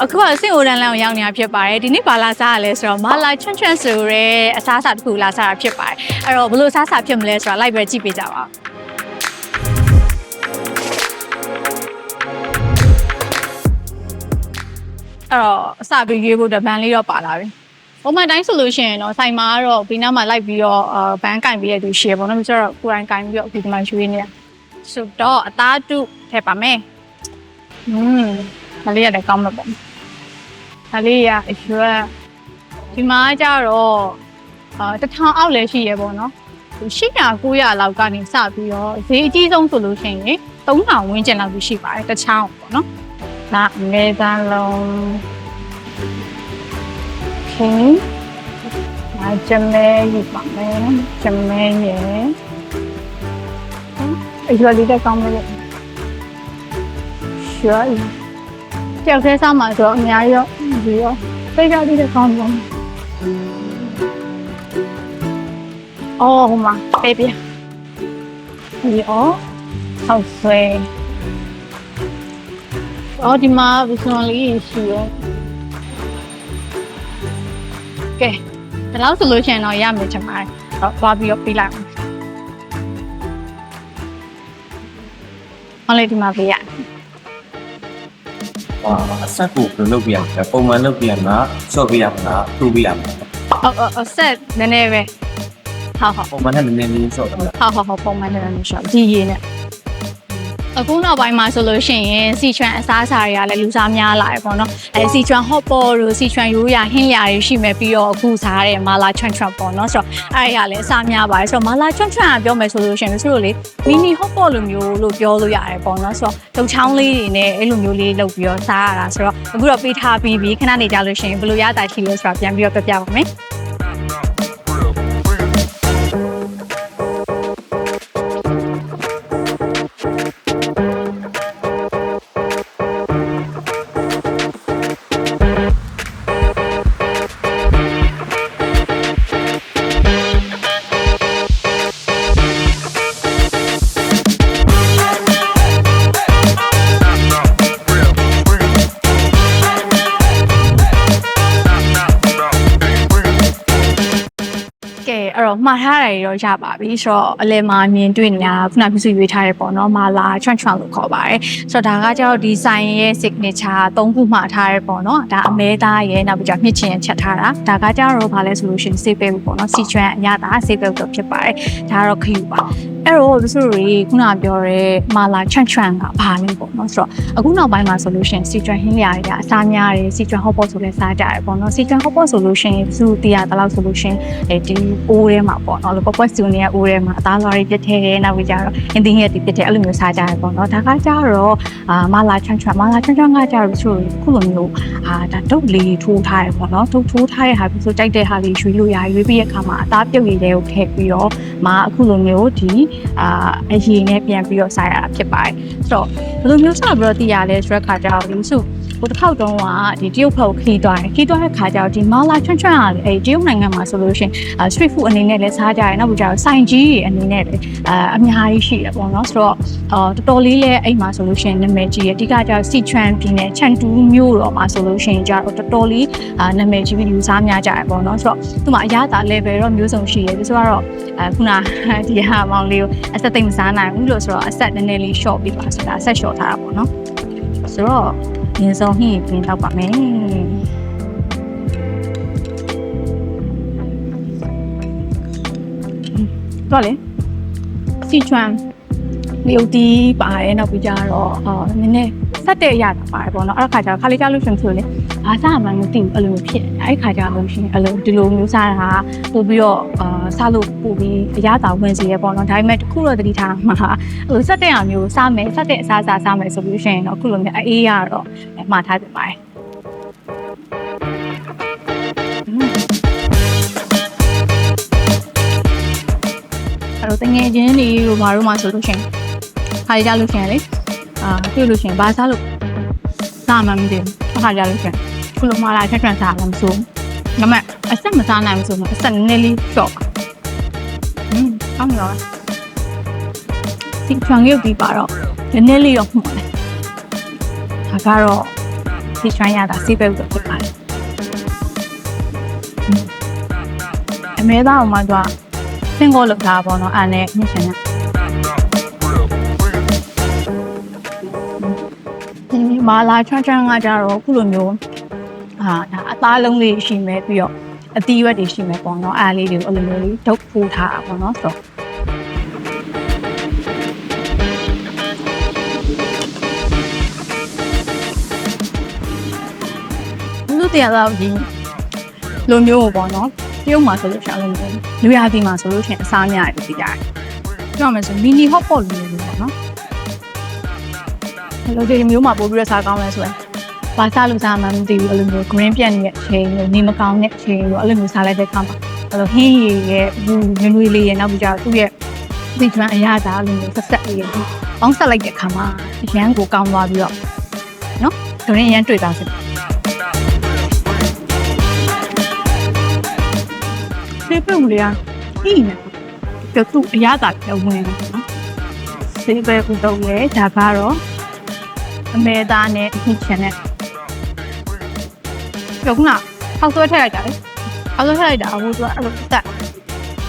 အခုကစင်အိုရန်လန်ကိုရောက်နေတာဖြစ်ပါတယ်ဒီနေ့ဘာလာစားရလဲဆိုတော့မာလာချွန့်ချွန့်ဆိုတဲ့အစားအစာတစ်ခုလာစားတာဖြစ်ပါတယ်အဲ့တော့ဘယ်လိုအစားအစာဖြစ်မလဲဆိုတော့လိုက်ပဲကြည့်ပေးကြပါဦးအဲ့တော့အစပြီးရွေးဖို့အတွက်ဘန်လေးတော့ပါလာပြီပုံမှန်တိုင်းဆိုလို့ရှိရင်တော့ဆိုင်မှာကတော့ဘေးနားမှာလိုက်ပြီးတော့အာဘန်ကင်ပြီးရတူရှိရပေါ့နော်ပြီးတော့ကိုယ်တိုင်ကင်ပြီးတော့ဒီမှာရွေးနေတာဆိုတော့အသားတုထည့်ပါမယ်อืม မလေးရတယ်ကောင်းမှာပေါ့ဒါလေးရအရွက်ဒီမှာကျတော့အာတစ်ထောင်အောက်လည်းရှိရပေါ့နော်800 900လောက်ကနေစပြီးတော့ဈေးအကြီးဆုံးဆိုလို့ရှိရင်3000ဝန်းကျင်လောက်ရှိပါတယ်တစ်ချောင်းပေါ့နော်ဒါအမေဇန်လုံးခင်မာဂျမဲယူပါမယ်ဂျမဲရဲ့အရွက်လေးတက်ကောင်းမလို့ရွှေ ကြောက်သေးစားမှာဆိုတော့အများကြီးရောဒီရောစိတ်ဓာတ်လေးတက်ကောင်းပါအော်ဟိုမှာပေးပြဒီအော်ဟောက်ဆွဲအော်ဒီမှာဘုစွန်လေးရှိရောကဲဒါလို့ဆိုလို့ရှိရင်တော့ရမယ်ချင်ပါတယ်တော့သွားပြီးတော့ပေးလိုက်အောင်ဟောလေဒီမှာပေးရဟာ အဆက်ကိုဘယ်လိုလုပ်ပြရမလဲပုံမှန်လုပ်ပြရမလားဆော့ပြရမလားထူပြရမလားဟုတ်ဟုတ်ဟုတ်ဆက်နည်းနည်းပဲဟုတ်ဟုတ်ပုံမှန်နဲ့နည်းနည်းလေးဆော့ပြရဟုတ်ဟုတ်ဟုတ်ပုံမှန်တယ်လို့ရှော့ဒီရင်းနဲ့ အခုနောက်ပိုင်းမှာဆိုလို့ရှိရင်စီချွန်အစားအစာတွေကလည်းလူစားများလာတယ်ပေါ့နော်အဲစီချွန်ဟော့ပေါ်တို့စီချွန်ရိုးရာဟင်းရာတွေရှိမယ်ပြီးတော့အခုစားတဲ့မာလာချွန်ချွန်ပေါ့နော်ဆိုတော့အဲ့ဒီကလည်းအစားများပါတယ်ဆိုတော့မာလာချွန်ချွန်ကပြောမယ်ဆိုလို့ရှိရင်သူတို့လေမီနီဟော့ပေါ်လိုမျိုးလို့ပြောလို့ရတယ်ပေါ့နော်ဆိုတော့တုတ်ချောင်းလေးတွေနဲ့အဲ့လိုမျိုးလေးလုပ်ပြီးတော့စားရတာဆိုတော့အခုတော့ပေးထားပြီးပြီခဏနေကြလို့ရှိရင်ဘယ်လိုရတာရှိလဲဆိုတာပြန်ပြီးတော့ပြပြပါမယ် တော့မှားထားတယ်ရောရပါပြီဆိုတော့အလဲမှာမြင်တွေ့နေတာခုနကပြစုရွေးထားတယ်ပေါ့နော်မာလာချွန့်ချွန့်လို့ခေါ်ပါတယ်ဆိုတော့ဒါကကျတော့ဒီဆိုင်ရဲ့ signature သုံးခုမှာထားရဲပေါ့နော်ဒါအမဲသားရဲ့နောက်ပြီးကျမြင့်ချင်ရချက်ထားတာဒါကကျတော့ဘာလဲဆိုလို့ရှိရင် save ပဲပေါ့နော်စီချွန့်အညာတာ save ပဲတော့ဖြစ်ပါတယ်ဒါကတော့ခယူပါ အဲ့တော့ပြစုတွေခုနပြောရဲမာလာချွန့်ချွန့်ကဘာလဲပေါ့နော်ဆိုတော့အခုနောက်ပိုင်းမှာဆိုလို့ရှိရင်စီချွန့်ဟင်းလျာတွေကအစားများတယ်စီချွန့်ဟော့ပေါ့ဆိုလဲစားကြတယ်ပေါ့နော်စီချွန့်ဟော့ပေါ့ဆိုလို့ရှိရင်ပြစုတရားတလောက်ဆိုလို့ရှိရင်အဲဒီအိုးထဲမှာပေါ့နော်လောပပွက်စုနေရအိုးထဲမှာအသားလွှာတွေပြစ်ထဲတယ်နောက်ပြီးကြတော့အင်းသင်းရဲ့ဒီပြစ်ထဲအဲ့လိုမျိုးစားကြတယ်ပေါ့နော်ဒါကကြတော့အာမာလာချွန့်ချွန့်မာလာချွန့်ချွန့်ကကြတော့ပြစုခုလိုမျိုးအာဒါဒုတ်လေးထိုးထားတယ်ပေါ့နော်ဒုတ်ထိုးထားတဲ့ဟာပြစုကြိုက်တဲ့ဟာလေးရွေးလို့ရရွေးပြီးတဲ့အခါမှာအသားပြုတ်ရည်တွေကိုထည့်ပြီးတော့ မာအခုလိုမျိုးဒီအာအရည်နဲ့ပြန်ပြီးတော့စားရတာဖြစ်ပါတယ်ဆိုတော့ဘယ်လိုမျိုးစားပြီးတော့တည်ရလဲဆိုတဲ့ခါကျတော့ဒီစု ဟိုတစ်ခေါက်တုန်းကဒီတရုတ်ဖောက်ခီးသွားတယ်ခီးသွားတဲ့ခါကျတော့ဒီမာလာချွန့်ချွန့်ကအဲတရုတ်နိုင်ငံမှာဆိုလို့ရှိရင် street food အနေနဲ့လည်းစားကြရတယ်နောက်ပြီးကြတော့ဆိုင်ကြီးတွေအနေနဲ့လည်းအာအများကြီးရှိတယ်ပေါ့နော်ဆိုတော့အာတော်တော်လေးလည်းအဲ့မှာဆိုလို့ရှိရင်နာမည်ကြီးရအဓိကကျတော့စီချွမ်ပြည်နယ်ချန်တူးမြို့တော်မှာဆိုလို့ရှိရင်ကြတော့တော်တော်လေးအာနာမည်ကြီးပြီးလူစားများကြတယ်ပေါ့နော်ဆိုတော့သူ့မှာအရသာ level တော့မျိုးစုံရှိတယ်ပြီးဆိုတော့အခုနဒီဟာမောင်လေးကိုအဆက်သိမ့်မစားနိုင်ဘူးလို့ဆိုတော့အဆက်နည်းနည်းလေး short ပြပါဆိုတာအဆက် short ထားတာပေါ့နော် ဆိုတော့ရင်းစုံဟင်းပြင်တော့ပါမယ်တော့လေစီချွမ်လျုတ်တီးပါတယ်နောက်ပြီးကြတော့အာနည်းနည်းဆက်တဲ့အရာတာပါတယ်ပေါ့နော်အဲ့ဒါခါကျတော့ခါလေးကြလို့ရှင်ဆိုလေ ဘာစားမှမသိဘူးအဲ့လိုမျိုးဖြစ်နေအဲ့ခါကျလို့ရှင်အဲ့လိုဒီလိုမျိုးစားတာပို့ပြီးတော့အာစားလို့ပို့ပြီးအရာတာဝင်စီရပေါ့နော်ဒါပေမဲ့တခုတော့တတိထားမှာအဲ့လိုဆက်တဲ့အရာမျိုးစားမယ်ဆက်တဲ့အစားအစာစားမယ်ဆိုပြီးရှင်တော့အခုလိုမျိုးအေးရတော့မှားထားပြပါတယ်အဲ့တော့တငယ်ချင်းတွေတို့ဘာတို့မှဆိုလို့ရှင်ခါရကြလို့ရှင်လေအာတွေ့လို့ရှင်ဘာစားလို့စားမှမသိဘူးအ ခါကြလို့ရှင်ခုလိုမှားလာချက်ချက်စားလည်းမစိုးဒါပေမဲ့အဆက်မစားနိုင်ဘူးဆိုတော့အဆက်နည်းနည်းလေးရှော့ပါဟင်းကောင်းရောစီချွန်ရုပ်ပြီးပါတော့နည်းနည်းလေးတော့မှုန်တယ်ဒါကတော့စီချွမ်းရတာစီးပဲလို့ဖြစ်ပါတယ်အမဲသားအောင်မှတော့စင်ကိုလောက်တာပေါ့နော်အဲ့နဲ့ညှစ်ချင်တယ် မာလာချွန်းချွန်းကကြတော့ခုလိုမျိုးဟာဒါအသားလုံးလေးရှိမယ်ပြီးတော့အသီးရွက်တွေရှိမယ်ပေါ့နော်အားလေးတွေကိုအဲ့လိုမျိုးလေးဒုတ်ဖိုးထားတာပေါ့နော်ဆိုတော့လူတရားတော့ဒီလိုမျိုးပေါ့နော်တရုတ်မှာဆိုလို့ရှိရင်အဲ့လိုမျိုးလူရသည်မှာဆိုလို့ရှိရင်အစားများတယ်ဒီကြတယ်ပြောမယ်ဆိုမီနီဟော့ပေါ့လိုမျိုးပေါ့နော် ဘယ်လိုဒီမျိုးမှာပို့ပြီးတော့စားကောင်းလဲဆိုရင်ဘာစားလို့စားမှမသိဘူးအဲ့လိုမျိုး green ပြက်နေတဲ့အချိန်လို့နေမကောင်းတဲ့အချိန်လို့အဲ့လိုမျိုးစားလိုက်တဲ့ခါမှာအဲ့လိုဟင်းရည်ရဲ့ဘူးနွေနွေလေးရဲ့နောက်ပြီးကြတော့သူ့ရဲ့ဒီကျွမ်းအရာသားလို့မျိုးဆက်ဆက်လေးရဲ့ပေါင်းဆက်လိုက်တဲ့ခါမှာအရန်ကိုကောင်းသွားပြီးတော့နော် green အရန်တွေ့သွားစစ်ဆေးပုတ်လေးကဟိနေပြသူ့အရသာပြောင်းဝင်တယ်နော်ဆေးပဲဥတော့လေဒါကတော့ အမေသားနဲ့အဖြစ်ချင်တဲ့ပြောခုနဟောက်ဆွဲထည့်လိုက်တာလေဟောက်ဆွဲထည့်လိုက်တာအခုသူကအဲ့လိုတက်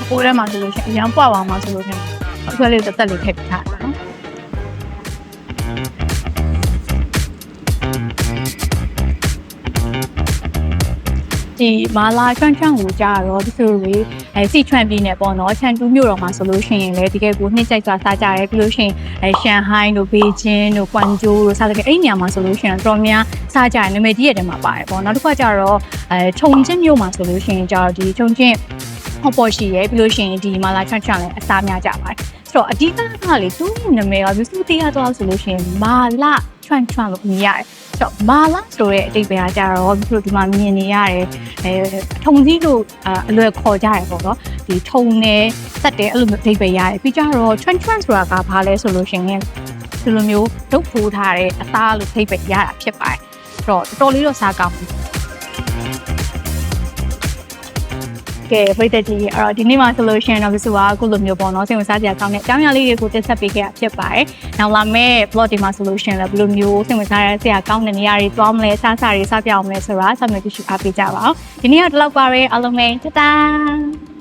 အကိုထဲမှာဆိုလို့ရှိရင်အရန်ပွားပါမှာဆိုလို့ရှိရင်ဟောက်ဆွဲလေးတက်တက်လေးထည့်ထားတယ်နော်ဒီမာလာချွန့်ချွန့်ကိုကြာတော့ဒီဆိုလေ အဲစီချွန့်ပြည်နယ်ပေါ့နော်ချန်တူမြို့တော်မှာဆိုလို့ရှိရင်လေတကယ်ကိုနှစ်ကြိုက်စွာစားကြရဲပြီးလို့ရှိရင်အဲရှန်ဟိုင်းတို့ဘေကျင်းတို့ကွမ်ဂျိုတို့စားတဲ့အဲ့ဒီနေရာမှာဆိုလို့ရှိရင်တော်များစားကြရနာမည်ကြီးရဲ့တဲမှာပါတယ်ပေါ့နောက်တစ်ခါကျတော့အဲခြုံချင်းမြို့မှာဆိုလို့ရှိရင်ကြာတော့ဒီခြုံချင်းဟောပေါ်ရှိရဲပြီးလို့ရှိရင်ဒီမာလာချွန့်ချွန့်လည်းအစားများကြပါတယ်ဆိုတော့အဓိကကလေသူ့နာမည်ကသူစုသေးရတော့ဆိုလို့ရှိရင်မာလာ ချွန့်ချွန့်လို့မြင်ရတယ်ဆိုတော့မာလာဆိုတဲ့အတိတ်ပဲကကြတော့သူတို့ဒီမှာမြင်နေရတယ်အဲထုံစည်းလို့အာအလွယ်ခေါ်ကြရပေါ့နော်ဒီထုံနေတက်တယ်အဲ့လိုမျိုးအဓိပ္ပာယ်ရတယ်ပြီးကြတော့ trend trend ဆိုတာကဘာလဲဆိုလို့ရှိရင်ဒီလိုမျိုးဒုတ်ဖိုးထားတဲ့အသားလို့အဓိပ္ပာယ်ရတာဖြစ်ပါတယ်အဲ့တော့တော်တော်လေးတော့စားကောင်းပြီ ကဲဖိတ်တဲ့ကြီးအဲ့တော့ဒီနေ့မှာဆိုလို့ရှိရင်တော့ဒီဆိုကအခုလိုမျိုးပေါ့နော်စိတ်ဝင်စားစရာကောင်းတဲ့အကြောင်းအရာလေးတွေကိုတင်ဆက်ပေးခဲ့တာဖြစ်ပါတယ်။နောက်လာမယ့် blog ဒီမှာဆိုလို့ရှိရင်လည်းဘယ်လိုမျိုးစိတ်ဝင်စားရစရာကောင်းတဲ့နေရာတွေသွားမလဲစားစားတွေစားပြအောင်မလဲဆိုတာဆက်မကြည့်ရှုအားပေးကြပါအောင်။ဒီနေ့ကတော့ဒီလောက်ပါပဲအားလုံးပဲတတား